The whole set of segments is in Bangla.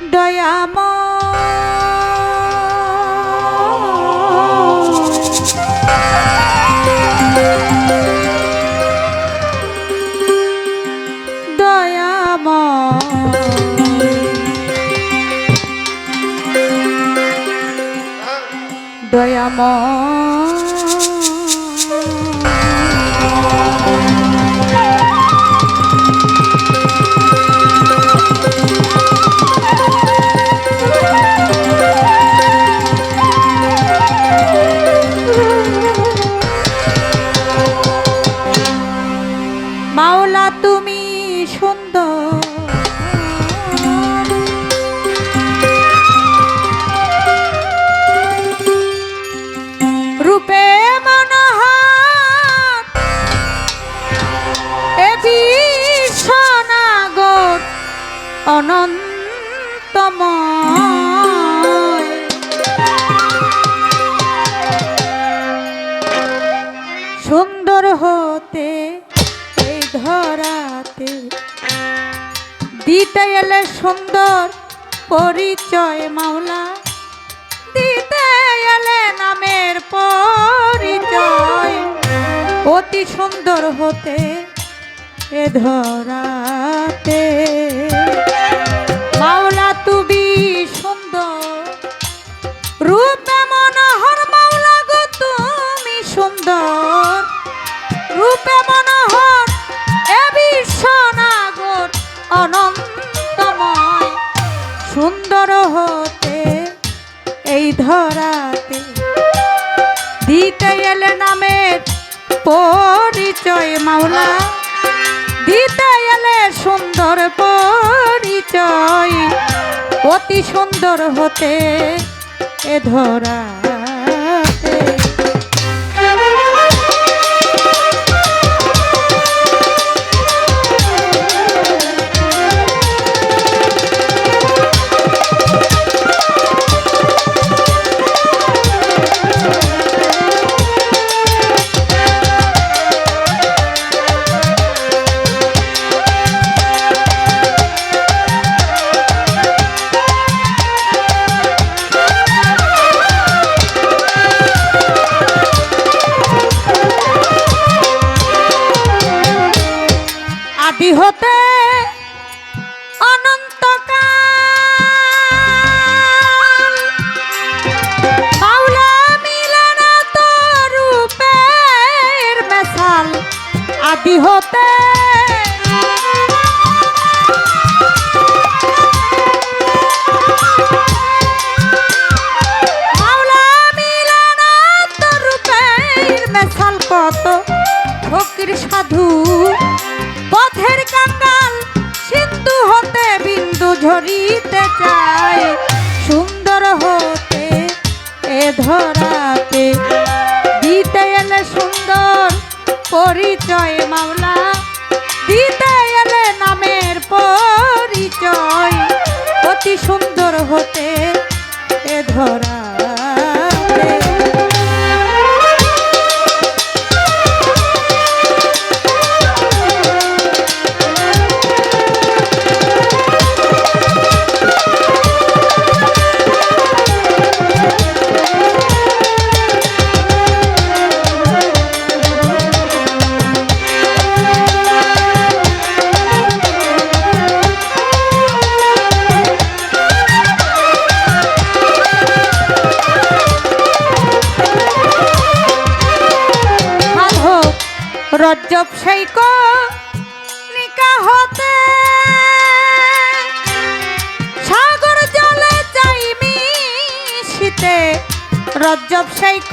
দয়াময়। দয়াময় দয়াময়। অনন্তময়। সুন্দর হতে এই ধরাতে দিতে এলে সুন্দর পরিচয় মাওলা। দিতে এলে নামের পরিচয়। অতি সুন্দর হতে এ ধরাতে। মাওলা দিতে এলে সুন্দর পরিচয়। অতি সুন্দর হতে এ ধরাতে আদি হতে। সাধু, পথের কাঙ্গাল, সিন্ধু হতে বিন্দু ঝরিতে চায়। সুন্দর হতে এ ধরাতে, দিতে এলে সুন্দর পরিচয় মাওলা দিতে এলে নামের পরিচয়। অতি সুন্দর হতে এ ধরাতে রজ্জব সৈক নিকা হতে সাগর জলে যাই মিশিতে রজ্জব সেইক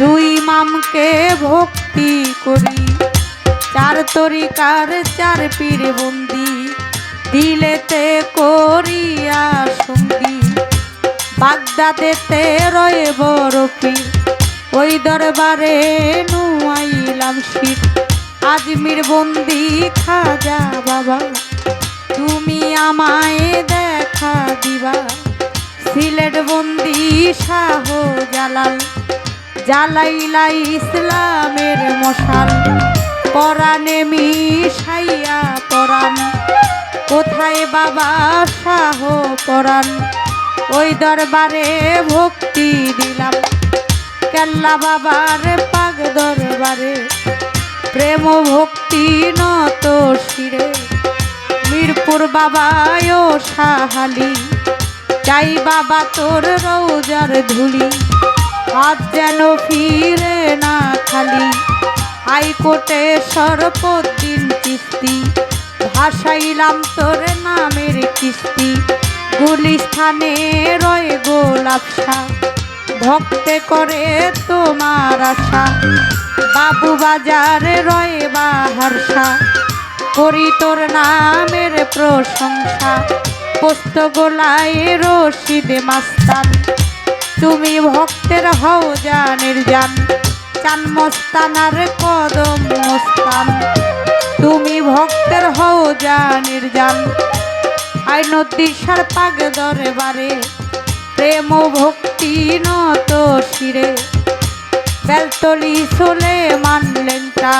দুই মামকে ভক্তি করি। চার তরিকার চার পীর বন্দি, দিলেতে করিয়া সঙ্গী বাগদাদেতে রয়ে বড় পীর, ওই দরবারে নুয়াইলাম শীত আজমির বন্দি খাজা বাবা, তুমি আমায় দেখা দিবা। সিলেট বন্দি শাহ জালাল জালাইলা ইসলামের মশাল। পরাণে মিশাইয়া পরাণ। কোথায় বাবা শাহ পরাণ? ওই দরবারে ভক্তি দিলাম। কেল্লা বাবার পাগ দরবারে। প্রেম ভক্তি নত শিরে। মিরপুর বাবায় সাহালি চাই বাবা তোর রৌজার ধুলি। হাত যেন ফিরে না খালি। হাইকোর্টে সর্বদিন কিস্তি। ভাসাইলাম তোর নামের কিস্তি। গুলিস্থানে রয়ে গোলাপসা ভক্তে করে তোমার আশা। বাবু বাজারে রয়ে বাহারসা। করি তোর নামের প্রশংসা। পোস্ত গোলায় রশিদে মাস্তান। তুমি ভক্তের হও জানের জান চান মস্তানার কদম মস্তান। তুমি ভক্তের হও জানের জান আইন দিশার পাগ দরবারে, প্রেম ভক্তি নত শিরে। বেলতলি চলে মানলেনটা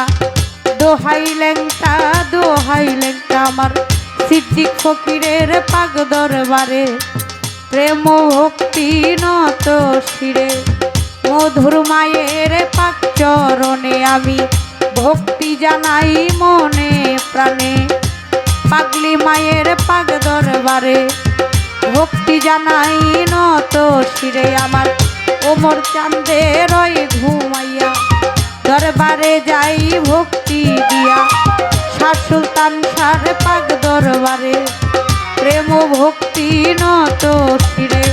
দোহাই লেংটা দোহাই লেংটা আমার। সিদ্দিক ফকিরের পাগ দরবারে প্রেম ভক্তি নত শিরে। মধুর মায়ের পাক চরণে আমি ভক্তি জানাই মনে প্রাণে। পাগলি মায়ের পাগ দরবারে ভক্তি জানাই নত শিরে। আমার ওমর চান্দে রয় ঘুমাইয়া দরবারে যাই ভক্তি দিয়া। শাহ সুলতান সার পাগ দরবারে প্রেম ভক্তি নত শিরে।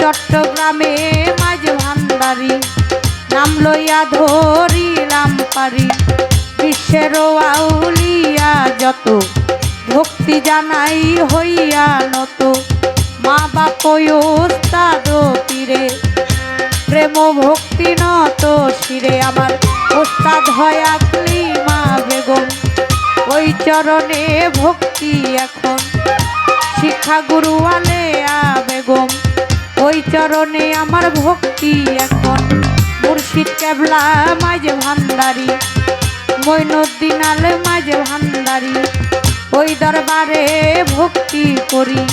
চট্টগ্রামে মাঝ ভান্ডারি, নাম লইয়া ধরিলাম পারি। বিশ্বের আউলিয়া যত, ভক্তি জানাই হইয়া নত। মা বাপ ওস্তাদ পীরে প্রেম ভক্তি নত শিরে আমার ওস্তাদ হয় আকলি মা বেগম। ওই চরণে ভক্তি এখন। শিক্ষা গুরু আলেয়া বেগম। ওই চরণে আমার ভক্তি এখন। মুর্শিদ কেবলা মাঝে ভান্ডারি। মৈনুদ্দিন আলে মাঝে ভান্ডারি। ওই দরবারে ভক্তি করি।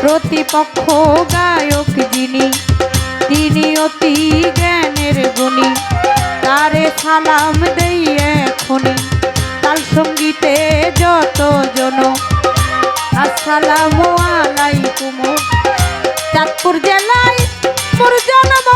প্রতিপক্ষ গায়ক যিনি, তিনি অতি জ্ঞানের গুণী। তারে সালাম দেই এখনই। তাল সঙ্গীতে জন আসসালামু আলাইকুম। চাঁদপুর জেলায় মোর জন্ম